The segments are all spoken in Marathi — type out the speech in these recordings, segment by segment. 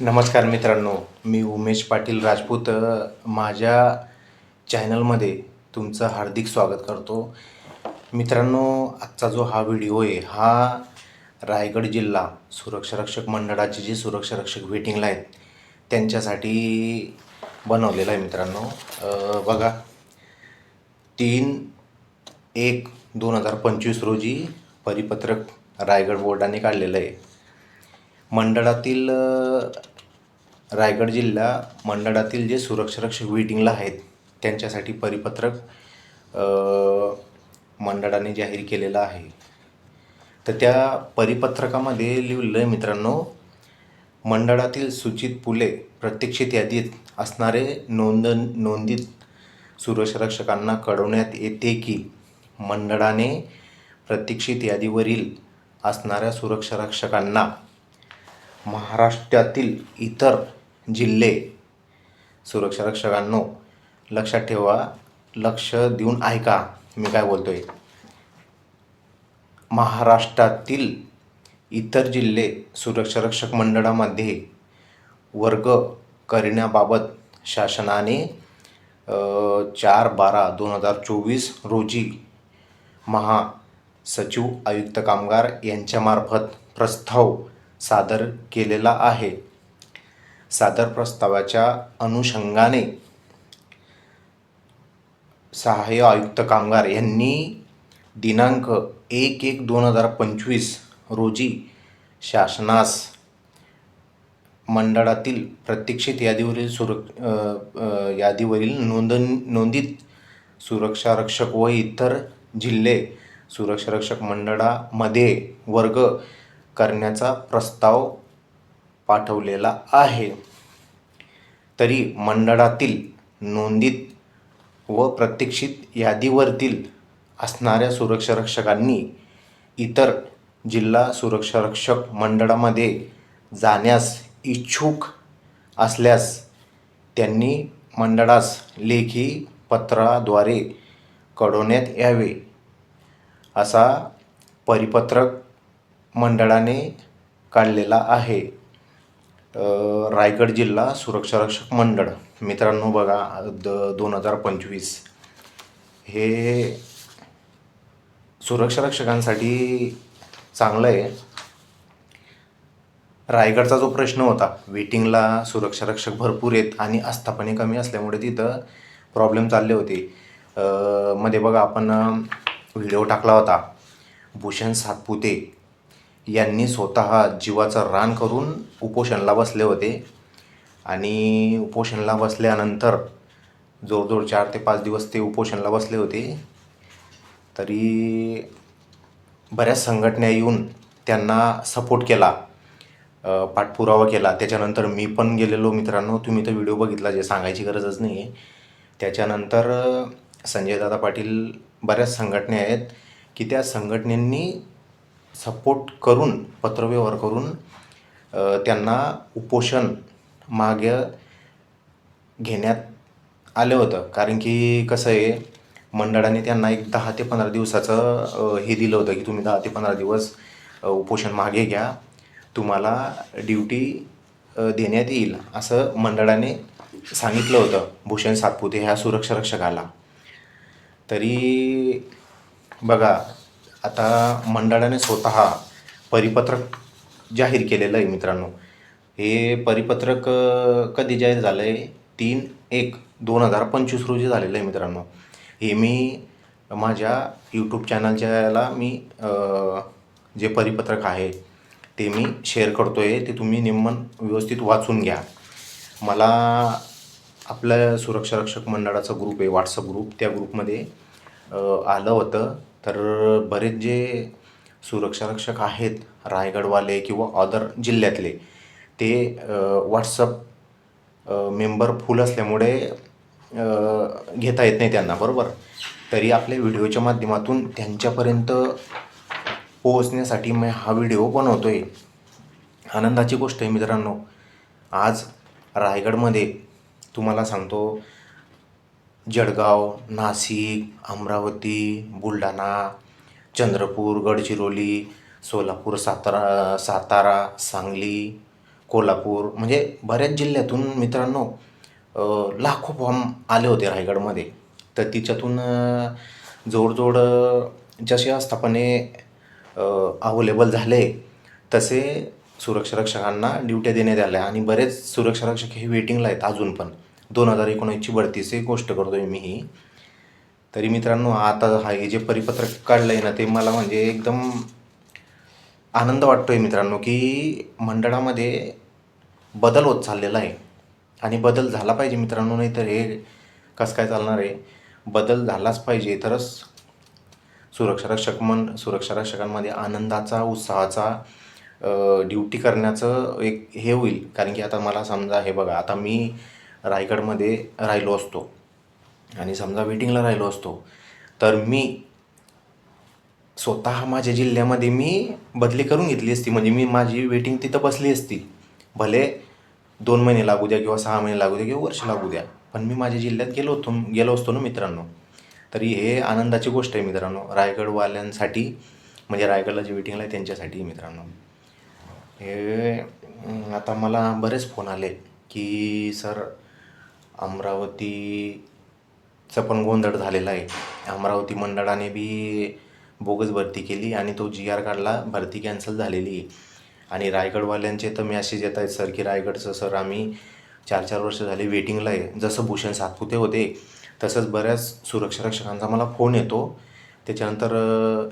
नमस्कार मित्रांनो मी उमेश पाटील राजपूत माझ्या चॅनलमध्ये तुमचं हार्दिक स्वागत करतो. मित्रांनो आजचा जो हा व्हिडिओ आहे हा रायगड जिल्हा सुरक्षारक्षक मंडळाची मंडळाचे जे सुरक्षा वेटिंगला आहेत त्यांच्यासाठी बनवलेला आहे मित्रांनो. बघा तीन एक दोन हजार पंचवीस रोजी परिपत्रक रायगड बोर्डाने काढलेलं आहे. मंडळातील रायगड जिल्हा मंडळातील जे सुरक्षारक्षक वेटिंगला आहेत त्यांच्यासाठी परिपत्रक मंडळाने जाहीर केलेलं आहे. तर त्या परिपत्रकामध्ये लिहिलं आहे मित्रांनो मंडळातील सूचित पुले प्रत्यक्षित यादीत असणारे नोंद नोंदित सुरक्षारक्षकांना कळवण्यात येते की मंडळाने प्रतीक्षित यादीवरील असणाऱ्या सुरक्षारक्षकांना महाराष्ट्रातील इतर जिल्हे सुरक्षारक्षकांनो लक्षात ठेवा लक्ष देऊन ऐका मी काय बोलतो आहे महाराष्ट्रातील इतर जिल्हे सुरक्षारक्षक मंडळामध्ये वर्ग करण्याबाबत शासनाने चार बारा दोन हजार चोवीस रोजी महासचिव आयुक्त कामगार यांच्यामार्फत प्रस्ताव सादर केलेला आहे. सादर प्रस्तावाच्या अनुषंगाने सहाय्य आयुक्त कामगार यांनी दिनांक एक एक दोन हजार पंचवीस रोजी शासनास मंडळातील प्रतीक्षित यादीवरील सुर यादीवरील नोंदण नोंदित सुरक्षारक्षक व इतर जिल्हे सुरक्षारक्षक मंडळामध्ये वर्ग करण्याचा प्रस्ताव पाठवलेला आहे. तरी मंडळातील नोंदीत व प्रतीक्षित यादीवरतील असणाऱ्या सुरक्षारक्षकांनी इतर जिल्हा सुरक्षारक्षक मंडळामध्ये जाण्यास इच्छुक असल्यास त्यांनी मंडळास लेखी पत्राद्वारे कळवण्यात यावे असा परिपत्रक मंडळाने काढलेला आहे. रायगड जिल्हा सुरक्षारक्षक मंडळ. मित्रांनो बघा द दोन हजार पंचवीस. हे सुरक्षारक्षकांसाठी चांगलं आहे. रायगडचा जो प्रश्न होता वेटिंगला सुरक्षारक्षक भरपूर आहेत आणि आस्थापने कमी असल्यामुळे तिथं प्रॉब्लेम चालले होते. मध्ये बघा आपण व्हिडिओ टाकला होता. भूषण सातपुते यांनी स्वतः जीवाचं रान करून उपोषणला बसले होते. आणि उपोषणला बसल्यानंतर जोरजोर चार ते पाच दिवस ते उपोषणला बसले होते. तरी बऱ्याच संघटना येऊन त्यांना सपोर्ट केला पाठपुरावा केला. त्याच्यानंतर मी पण गेलेलो मित्रांनो. तुम्ही तर व्हिडिओ बघितला जे सांगायची गरजच नाही आहे त्याच्यानंतर अ, संजयदादा पाटील बऱ्याच संघटना आहेत की त्या संघटनेंनी सपोर्ट करून पत्रव्यवहार करून त्यांना उपोषण मागे घेण्यात आलं होतं. कारण की कसं आहे मंडळाने त्यांना एक दहा ते पंधरा दिवसाचं हे दिलं होतं की तुम्ही दहा ते पंधरा दिवस उपोषण मागे घ्या. तुम्हाला ड्युटी देण्यात येईल असं मंडळाने सांगितलं होतं. भूषण सातपुते ह्या सुरक्षारक्षकाला तरी बघा आता मंडळाने स्वतः परिपत्रक जाहीर केलेलं आहे मित्रांनो. हे परिपत्रक कधी जाहीर झालं आहे तीन एक दोन हजार पंचवीस रोजी झालेलं आहे मित्रांनो. हे मी माझ्या यूट्यूब चॅनलच्या याला मी जे परिपत्रक आहे ते मी शेअर करतो आहे ते तुम्ही निम्मन व्यवस्थित वाचून घ्या. मला आपल्या सुरक्षारक्षक मंडळाचा ग्रुप आहे व्हॉट्सअप ग्रुप त्या ग्रुपमध्ये आलं होतं. तर बरेच जे सुरक्षारक्षक आहेत रायगडवाले किंवा अदर जिल्ह्यातले ते व्हॉट्सअप मेंबर फुल असल्यामुळे घेता येत नाही त्यांना बरोबर? तरी आपल्या व्हिडिओच्या माध्यमातून त्यांच्यापर्यंत पोहोचण्यासाठी मी हा व्हिडिओ बनवतो आहे आनंदाची गोष्ट आहे मित्रांनो. आज रायगडमध्ये तुम्हाला सांगतो जळगाव नाशिक अमरावती बुलढाणा चंद्रपूर गडचिरोली सोलापूर सातारा सातारा सांगली कोल्हापूर म्हणजे बऱ्याच जिल्ह्यातून मित्रांनो लाखो फॉर्म आले होते रायगडमध्ये. तर तिच्यातून जोडजोड जसे आस्थापने अवेलेबल झाले तसे सुरक्षा रक्षकांना ड्युट्या देण्यात आल्या आणि बरेच सुरक्षा रक्षक हे वेटिंगला आहेत अजून पण. दोन हजार एकोणीसची भरतीची गोष्ट करतोय मी ही. तरी मित्रांनो आता हा हे जे परिपत्रक काढलं आहे ना ते मला म्हणजे एकदम आनंद वाटतोय मित्रांनो की मंडळामध्ये बदल होत चाललेला आहे. आणि बदल झाला पाहिजे मित्रांनो नाही तर हे कसं काय चालणार आहे? बदल झालाच पाहिजे. तरच सुरक्षारक्षक मन सुरक्षारक्षकांमध्ये आनंदाचा उत्साहाचा ड्युटी करण्याचं एक हे होईल. कारण की आता मला समजा हे बघा आता मी रायगडमध्ये राहिलो असतो. आणि समजा वेटिंगला राहिलो असतो. तर मी स्वतः माझ्या जिल्ह्यामध्ये मी बदली करून घेतली असती. म्हणजे मी माझी वेटिंग तिथं बसली असती. भले दोन महिने लागू द्या किंवा सहा महिने लागू द्या किंवा वर्ष लागू द्या. पण मी माझ्या जिल्ह्यात गेलो होतो गेलो असतो ना मित्रांनो. तरी हे आनंदाची गोष्ट आहे मित्रांनो. रायगडवाल्यांसाठी म्हणजे रायगडला जे वेटिंगला आहे त्यांच्यासाठी मित्रांनो. हे आता मला बरेच फोन आले की सर अमरावतीचं पण गोंधळ झालेला आहे. अमरावती मंडळाने बी बोगस भरती केली आणि तो जी आर काढला भरती कॅन्सल झालेली आहे. आणि रायगडवाल्यांचे तर मॅसेज येत आहेत सर की रायगडचं सर आम्ही चार चार वर्ष झाले वेटिंगला आहे. जसं भूषण सातपुते होते तसंच बऱ्याच सुरक्षा रक्षकांचा मला फोन येतो. त्याच्यानंतर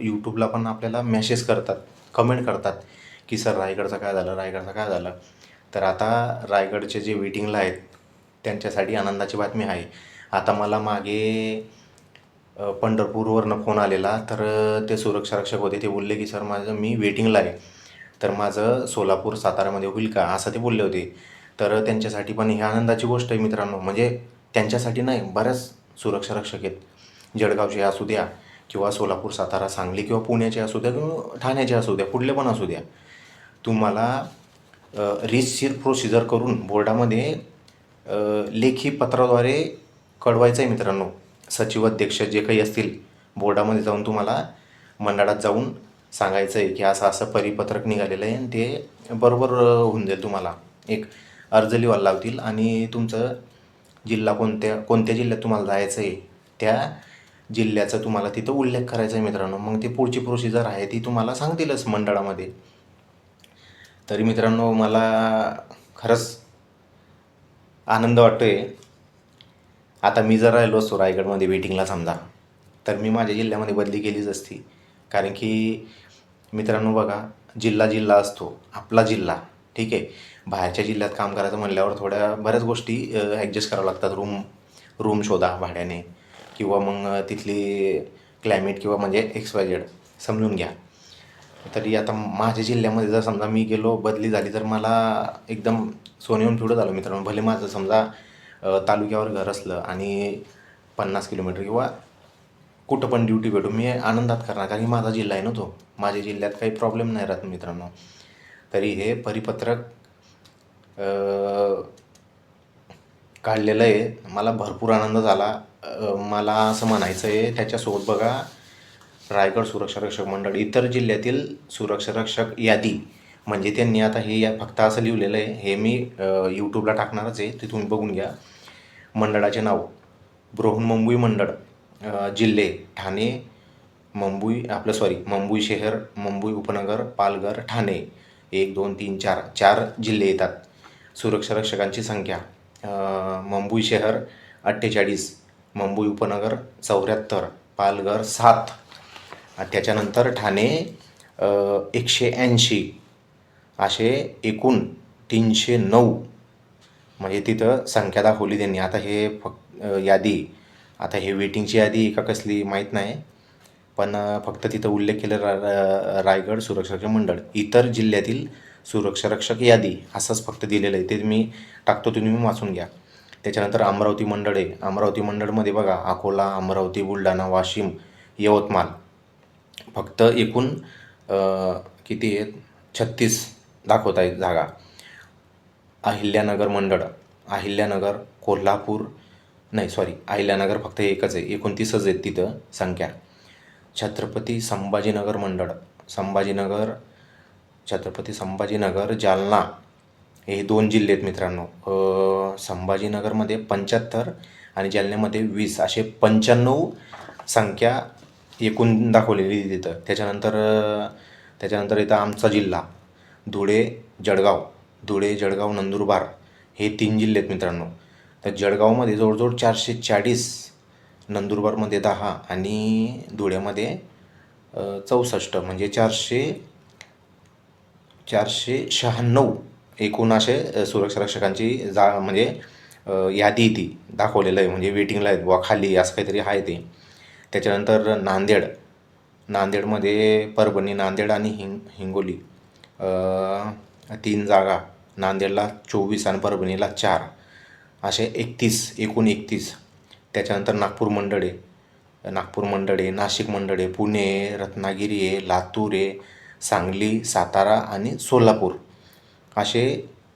यूट्यूबला पण आपल्याला मॅसेज करतात कमेंट करतात की सर रायगडचं काय झालं रायगडचं काय झालं? तर आता रायगडचे जे वेटिंगला आहेत त्यांच्यासाठी आनंदाची बातमी आहे. आता मला मागे पंढरपूरवरनं फोन आलेला तर ते सुरक्षा रक्षक होते ते बोलले की सर माझं मी वेटिंगला आहे. तर माझं सोलापूर सातारामध्ये होईल का? असं ते बोलले होते. तर त्यांच्यासाठी पण ही आनंदाची गोष्ट आहे मित्रांनो. म्हणजे त्यांच्यासाठी नाही बऱ्याच सुरक्षा रक्षक आहेत. जळगावचे असू द्या किंवा सोलापूर सातारा सांगली किंवा पुण्याचे असू द्या किंवा ठाण्याचे असू द्या कुठले पण असू द्या. तुम्हाला रितशीर प्रोसिजर करून बोर्डामध्ये लेखी पत्राद्वारे कळवायचं आहे मित्रांनो. सचिव अध्यक्ष जे काही असतील बोर्डामध्ये जाऊन तुम्हाला मंडळात जाऊन सांगायचं आहे की असं असं परिपत्रक निघालेलं आहे आणि ते बरोबर होऊन जाईल तुम्हाला. एक अर्ज लिहायला लावतील आणि तुमचं जिल्हा कोणत्या कोणत्या जिल्ह्यात तुम्हाला जायचं आहे त्या जिल्ह्याचा तुम्हाला तिथं उल्लेख करायचा आहे मित्रांनो. मग ती पुढची प्रोसिजर आहे ती तुम्हाला सांगतीलच मंडळामध्ये. तरी मित्रांनो मला खरंच आनंद वाटतोय. आता मी जर राहिलो असतो रायगडमध्ये वेटिंगला समजा तर मी माझ्या जिल्ह्यामध्ये बदली केलीच असती. कारण की मित्रांनो बघा जिल्हा जिल्हा असतो आपला जिल्हा ठीक आहे? बाहेरच्या जिल्ह्यात काम करायचं म्हणल्यावर थोड्या बऱ्याच गोष्टी ॲडजस्ट कराव्या लागतात. रूम रूम शोधा भाड्याने. किंवा मग तिथली क्लायमेट किंवा म्हणजे एक्स वाय झेड समजून घ्या. तरी आता माझ्या जिल्ह्यामध्ये जर समजा मी गेलो बदली झाली तर मला एकदम सोन्याहून पिवळं झालं मित्रांनो. भले माझं समजा तालुक्यावर घर असलं आणि पन्नास किलोमीटर किंवा कुठं पण ड्युटी भेटू मी आनंदात करणार कारण की माझा जिल्हा आहे ना तो. माझ्या जिल्ह्यात काही प्रॉब्लेम नाही राहत मित्रांनो. तरी हे परिपत्रक काढलेलं आहे. मला भरपूर आनंद झाला. मला असं म्हणायचं आहे त्याच्यासोबत बघा रायगड सुरक्षा रक्षक मंडळ इतर जिल्ह्यातील सुरक्षा रक्षक यादी. म्हणजे त्यांनी आता हे या फक्त असं लिहिलेलं आहे. हे मी यूट्यूबला टाकणारच आहे. ते तुम्ही बघून घ्या. मंडळाचे नाव. मुंबई मंडळ जिल्हे. ठाणे मुंबई आपलं सॉरी मुंबई शहर मुंबई उपनगर पालघर ठाणे. एक दोन तीन चार. चार जिल्हे येतात. सुरक्षा रक्षकांची संख्या मुंबई शहर अठ्ठेचाळीस. मुंबई उपनगर चौऱ्याहत्तर. पालघर सात. त्याच्यानंतर ठाणे एकशे ऐंशी असे एकूण तीनशे नऊ. म्हणजे तिथं संख्या दाखवली त्यांनी. आता हे फक्त यादी आता हे वेटिंगची यादी का कसली माहीत नाही. पण फक्त तिथं उल्लेख केलं रा रा- रायगड सुरक्षा मंडळ. इतर जिल्ह्यातील सुरक्षारक्षक यादी असंच फक्त दिलेलं आहे. ते मी टाकतो तुम्ही वाचून घ्या. त्याच्यानंतर अमरावती मंडळ आहे. अमरावती मंडळमध्ये बघा अकोला अमरावती बुलढाणा वाशिम यवतमाळ. फक्त एकूण किती आहेत? छत्तीस दाखवत आहेत जागा. अहिल्यानगर मंडळ अहिल्यानगर कोल्हापूर नाही सॉरी अहिल्यानगर फक्त एकच आहे एकोणतीसच आहेत तिथं संख्या. छत्रपती संभाजीनगर मंडळ संभाजीनगर छत्रपती संभाजीनगर जालना हे दोन जिल्हे आहेत मित्रांनो. संभाजीनगरमध्ये पंच्याहत्तर आणि जालन्यामध्ये वीस असे पंच्याण्णव संख्या एकूण दाखवलेली तिथं. त्याच्यानंतर त्याच्यानंतर इथं आमचा जिल्हा धुळे जळगाव. धुळे जळगाव नंदुरबार हे तीन जिल्हे आहेत मित्रांनो. तर जळगावमध्ये जवळजवळ चारशे चाळीस नंदुरबारमध्ये दहा आणि धुळ्यामध्ये चौसष्ट म्हणजे चारशे चारशे शहाण्णव एकूण असे सुरक्षा रक्षकांची जा म्हणजे यादी ती दाखवलेलं आहे. म्हणजे वेटिंगला आहेत बुवा खाली असं काहीतरी आहे ते. त्याच्यानंतर नांदेड. नांदेडमध्ये परभणी नांदेड आणि हिंग हिंगोली. तीन जागा. नांदेडला चोवीस आणि परभणीला चार. असे एकतीस एकूण एकतीस. त्याच्यानंतर नागपूर मंडळ. आहे नागपूर मंडळ आहे नाशिक मंडळ आहे पुणे रत्नागिरी आहे लातूर आहे सांगली सातारा आणि सोलापूर. असे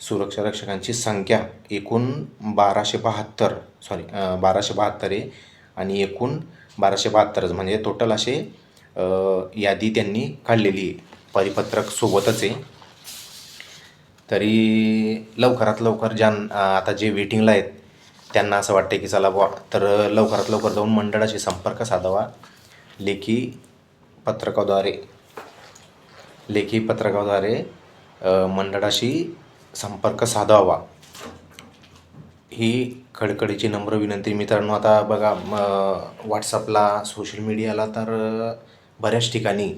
सुरक्षा रक्षकांची संख्या एकूण बाराशे बहात्तर सॉरी बाराशे बहात्तर आहे आणि एकूण बाराशे बहात्तरच म्हणजे टोटल असे यादी त्यांनी काढलेली आहे. परिपत्रक सोबतच आहे. तरी लवकरात लवकर ज्या आता जे वेटिंगला आहेत त्यांना असं वाटतं की चला बुवा तर लवकरात लवकर जाऊन मंडळाशी संपर्क साधावा. लेखी पत्रकाद्वारे लेखी पत्रकाद्वारे मंडळाशी संपर्क साधावा. ही खडखडीची नम्र विनंती. मित्रांनो आता बघा व्हॉट्सअपला सोशल मीडियाला तर बऱ्याच ठिकाणी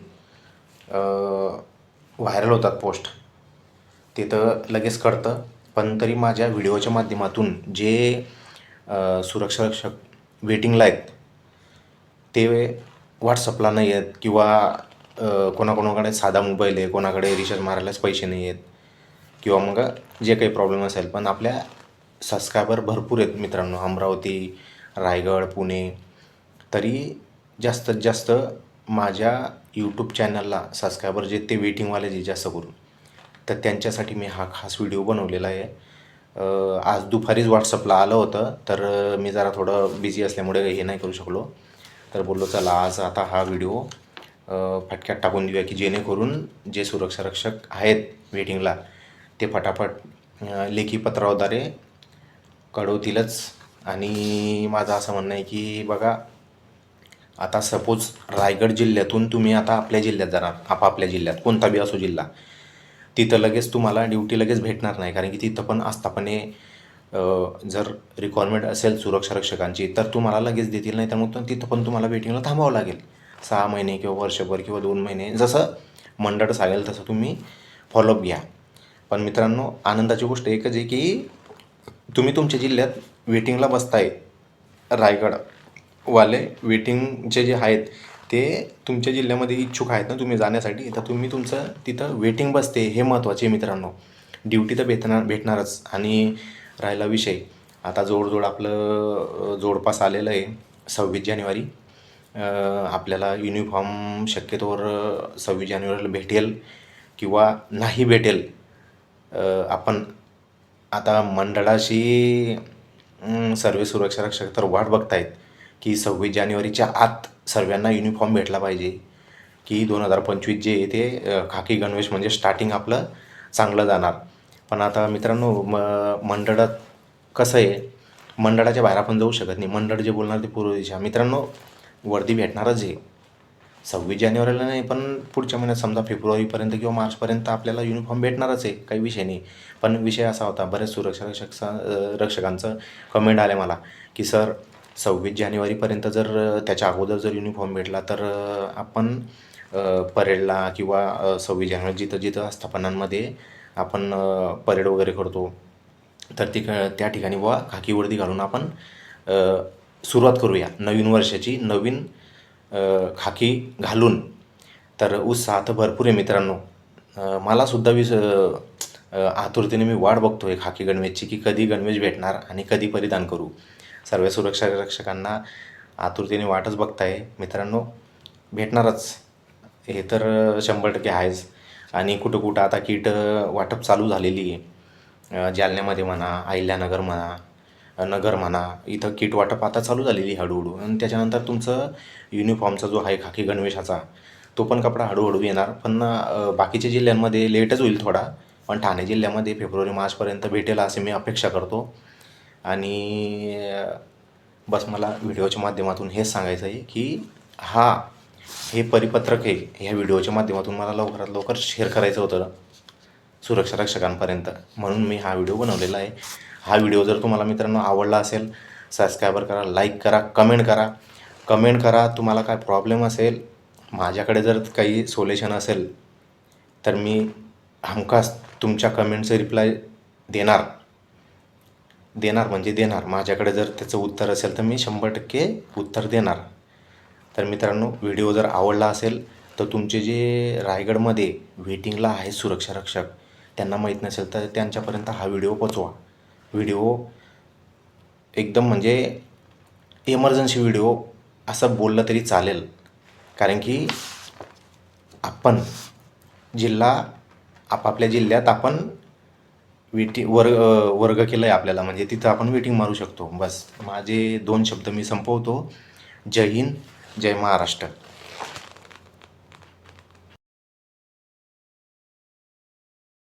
व्हायरल होतात पोस्ट तिथं लगेच कळतं. पण तरी माझ्या व्हिडिओच्या माध्यमातून जे सुरक्षारक्षक वेटिंगला आहेत ते व्हॉट्सअपला नाही आहेत किंवा कोणाकोणाकडे साधा मोबाईल आहे कोणाकडे रिचार्ज मारायलाच पैसे नाही आहेत किंवा मग जे काही प्रॉब्लेम असेल. पण आपल्या सबस्क्रायबर भरपूर आहेत मित्रांनो. अमरावती रायगड पुणे. तरी जास्तीत जास्त माझ्या यूट्यूब चॅनलला सबस्क्रायबर जे ते वेटिंगवाले जे जास्त करून. तर त्यांच्यासाठी मी हा खास व्हिडिओ बनवलेला आहे. आज दुपारीच व्हॉट्सअपला आलं होतं तर मी जरा थोडं बिझी असल्यामुळे हे नाही करू शकलो. तर बोललो चला आज आता हा व्हिडिओ फटक्यात टाकून देऊया की जेणेकरून जे सुरक्षा रक्षक आहेत वेटिंगला ते फटाफट लेखी पत्राद्वारे कळवतीलच आणि माझं असं म्हणणं आहे की बघा आता सपोज रायगड जिल्ह्यातून तुम्ही आता आपल्या जिल्ह्यात जाणार आपापल्या जिल्ह्यात कोणता बी असो जिल्हा तिथं लगेच तुम्हाला ड्युटी लगेच भेटणार नाही कारण की तिथं पण आस्थापने जर रिक्वायरमेंट असेल सुरक्षा रक्षकांची तर तुम्हाला लगेच देतील नाही तर मग तिथं पण तुम्हाला वेटिंगला थांबावं लागेल. सहा महिने किंवा वर्षभर किंवा दोन महिने जसं मंडळ सांगेल तसं तुम्ही फॉलोअप घ्या. पण मित्रांनो आनंदाची गोष्ट एकच आहे की तुम्ही तुमच्या जिल्ह्यात वेटिंगला बसताय. रायगडवाले वेटिंगचे जे आहेत ते तुमच्या जिल्ह्यामध्ये इच्छुक आहेत ना तुम्ही जाण्यासाठी? तर तुम्ही तुमचं तिथं वेटिंग बसते हे महत्त्वाचे आहे मित्रांनो. ड्युटी तर भेटणार भेटणारच आणि राहिला विषय. आता जोडजोड आपलं जोडपास आलेलं आहे सव्वीस जानेवारी. आपल्याला युनिफॉर्म शक्यतोवर सव्वीस जानेवारीला भेटेल किंवा नाही भेटेल आपण आता मंडळाशी सर्व सुरक्षा रक्षक तर वाट बघतायत की सव्वीस जानेवारीच्या आत सर्वांना युनिफॉर्म भेटला पाहिजे. की दोन हजार पंचवीस जे आहे ते खाकी गणवेश म्हणजे स्टार्टिंग आपलं चांगलं जाणार. पण आता मित्रांनो म मंडळात कसं आहे मंडळाच्या बाहेर आपण जाऊ शकत नाही. मंडळ जे बोलणार ते पूर्व दिशा. मित्रांनो वर्दी भेटणारच आहे. सव्वीस जानेवारीला नाही पण पुढच्या महिन्यात समजा फेब्रुवारीपर्यंत किंवा मार्चपर्यंत आपल्याला युनिफॉर्म भेटणारच आहे काही विषय नाही. पण विषय असा होता बऱ्याच सुरक्षा रक्षक रक्षकांचं कमेंट आलं मला की सर सव्वीस जानेवारीपर्यंत जर त्याच्या अगोदर जर युनिफॉर्म भेटला तर आपण परेडला किंवा सव्वीस जानेवारी जिथं जिथं आस्थापनांमध्ये आपण परेड वगैरे करतो तर ती त्या ठिकाणी बुवा खाकी वर्दी घालून आपण सुरुवात करूया नवीन वर्षाची नवीन खाकी घालून. तर उत्साह तर भरपूर आहे मित्रांनो. मलासुद्धा विस आतुरतेने मी वाट बघतो आहे खाकी गणवेशची की कधी गणवेश भेटणार आणि कधी परिधान करू. सर्व सुरक्षा रक्षकांना आतुरतेने वाटच बघताय. मित्रांनो भेटणारच. हे तर शंभर टक्के आहेच. आणि कुठं कुठं आता किट वाटप चालू झालेली आहे. जालन्यामध्ये म्हणा अहिल्यानगर म्हणा नगर म्हणा इथं किट वाटप आता चालू झालेली हळूहळू. आणि त्याच्यानंतर तुमचं युनिफॉर्मचा जो आहे खाकी गणवेशाचा तो पण कपडा हळूहळू येणार. पण बाकीच्या जिल्ह्यांमध्ये लेटच होईल थोडा पण ठाणे जिल्ह्यामध्ये फेब्रुवारी मार्चपर्यंत भेटेल असे मी अपेक्षा करतो. आणि बस मला व्हिडिओच्या माध्यमातून हेच सांगायचं आहे की हा हे परिपत्रक आहे ह्या व्हिडिओच्या माध्यमातून मला लवकरात लवकर शेअर करायचं होतं सुरक्षा रक्षकांपर्यंत. म्हणून मी हा व्हिडिओ बनवलेला आहे. हा व्हिडिओ जर तुम्हाला मित्रांनो आवडला असेल सबस्क्रायबर करा लाईक करा कमेंट करा. कमेंट करा तुम्हाला काय प्रॉब्लेम असेल माझ्याकडे जर काही सोल्युशन असेल तर मी हमखास तुमच्या कमेंटचं रिप्लाय देणार. देणार म्हणजे देणार. माझ्याकडे जर त्याचं उत्तर असेल तर मी शंभर टक्के उत्तर देणार. तर मित्रांनो व्हिडिओ जर आवडला असेल तर तुमचे जे रायगडमध्ये वेटिंगला आहे सुरक्षा रक्षक त्यांना माहीत नसेल तर त्यांच्यापर्यंत हा व्हिडिओ पोचवा. व्हिडिओ एकदम म्हणजे इमर्जन्सी व्हिडिओ असं बोललं तरी चालेल. कारण की आपण जिल्हा आपापल्या जिल्ह्यात आपण वेटिंग वर्ग वर्ग केलं आहे आपल्याला. म्हणजे तिथं आपण वेटिंग मारू शकतो. बस माझे दोन शब्द मी संपवतो. जय हिंद जय महाराष्ट्र.